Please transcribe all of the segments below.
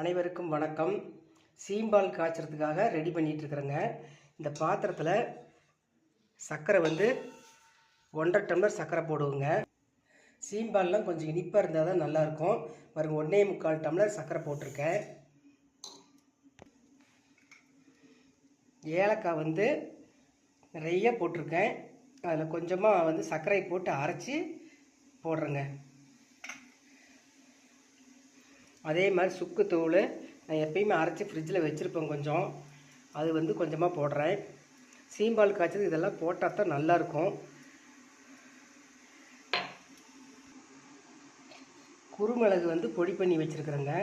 அனைவருக்கும் வணக்கம். சீம்பால் காய்ச்சறதுக்காக ரெடி பண்ணிகிட்ருக்குறேங்க இருக்கிறேங்க இந்த பாத்திரத்தில் சர்க்கரை வந்து ஒன்றரை டம்ளர் சர்க்கரை போடுவோங்க. சீம்பால்லாம் கொஞ்சம் இனிப்பாக இருந்தால் தான் நல்லாயிருக்கும் பாருங்க ஒன்றே முக்கால் டம்ளர் சர்க்கரை போட்டிருக்கேன். ஏலக்காய் வந்து நிறைய போட்டிருக்கேன். அதில் கொஞ்சமாக வந்து சர்க்கரை போட்டு அரைச்சி போடுறேங்க. அதே மாதிரி சுக்கு தூள் நான் எப்பயுமே அரைச்சி ஃப்ரிட்ஜில் வச்சுருப்பேன் கொஞ்சம். அது வந்து கொஞ்சமாக போடுறேன். சீம்பால் காய்ச்சது இதெல்லாம் போட்டால் தான் நல்லாயிருக்கும். குறுமிளகு வந்து பொடி பண்ணி வச்சுருக்குறேங்க.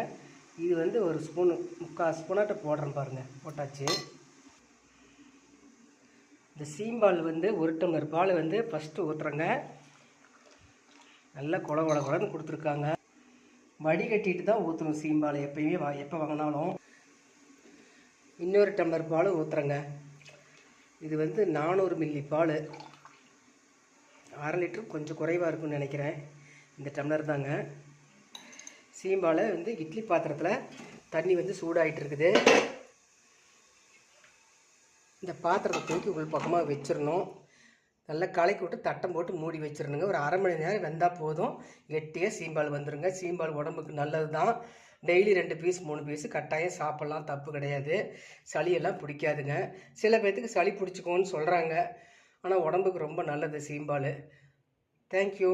இது வந்து ஒரு ஸ்பூனு முக்கால் ஸ்பூனாட்ட போடுறேன் பாருங்கள் போட்டாச்சு. இந்த சீம்பால் வந்து ஒரு டம்ளர் பால் வந்து ஃபஸ்ட்டு ஊற்றுறேங்க நல்லா குளம் குளம் குளம்னு கொடுத்துருக்காங்க. வடிகட்டிட்டு தான் ஊற்றணும் சீம்பால் எப்பயுமே வா எப்போ வாங்கினாலும். இன்னொரு டம்ளர் பால் ஊற்றுறேங்க இது வந்து நானூறு மில்லி பால். அரை லிட்டர் கொஞ்சம் குறைவாக இருக்கும்னு நினைக்கிறேன். இந்த டம்ளர் தாங்க. சீம்பாலை வந்து இட்லி பாத்திரத்தில் தண்ணி வந்து சூடாயிட்டு இருக்குது. இந்த பாத்திரத்தை தூக்கி உள் பக்கமாக வச்சிடணும் நல்லா கலக்கி விட்டு தட்டம் போட்டு மூடி வச்சிடணுங்க. ஒரு அரை மணி நேரம் வெந்தால் போதும். கெட்டியாக சீம்பால் வந்துடுங்க சீம்பால் உடம்புக்கு நல்லது தான் டெய்லி ரெண்டு பீஸ் மூணு பீஸ் கட்டாயம் சாப்பிட்லாம். தப்பு கிடையாது. சளியெல்லாம் பிடிக்காதுங்க. சில பேர்த்துக்கு சளி பிடிச்சிக்கோன்னு சொல்கிறாங்க ஆனால் உடம்புக்கு ரொம்ப நல்லது சீம்பால். தேங்க்யூ